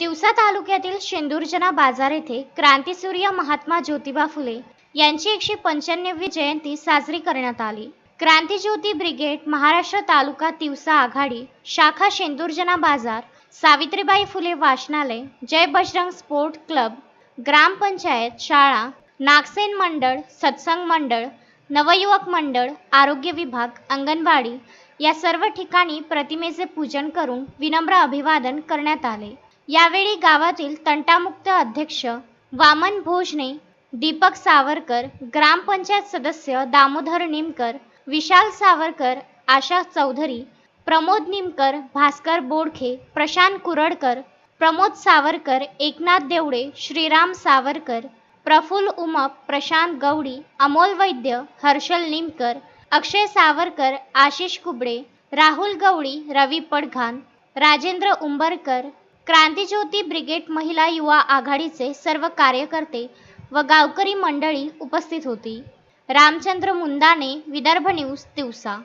तिवसा तालुक्यातील शेंदूरजना बाजार येथे क्रांतीसूर्य महात्मा ज्योतिबा फुले यांची एकशे पंच्याण्णवी जयंती साजरी करण्यात आली. क्रांतीज्योती ब्रिगेड महाराष्ट्र तालुका तिवसा आघाडी शाखा शेंदूरजना बाजार सावित्रीबाई फुले वाचनालय जय बजरंग स्पोर्ट क्लब ग्रामपंचायत शाळा नागसेन मंडळ सत्संग मंडळ नवयुवक मंडळ आरोग्य विभाग अंगणवाडी या सर्व ठिकाणी प्रतिमेचे पूजन करून विनम्र अभिवादन करण्यात आले. यावेळी गावातील तंटामुक्त अध्यक्ष वामन भोजने दीपक सावरकर ग्रामपंचायत सदस्य दामोदर निमकर विशाल सावरकर आशा चौधरी प्रमोद निमकर भास्कर बोडखे प्रशांत कुरडकर प्रमोद सावरकर एकनाथ देवडे श्रीराम सावरकर प्रफुल्ल उमप प्रशांत गवडी अमोल वैद्य हर्षल निमकर अक्षय सावरकर आशिष कुबडे राहुल गवडी रवी पडघान राजेंद्र उंबरकर क्रांतीज्योती ब्रिगेड महिला युवा आघाडीचे सर्व कार्यकर्ते व गावकरी मंडळी उपस्थित होती. रामचंद्र मुंदाने विदर्भ न्यूज दिवसा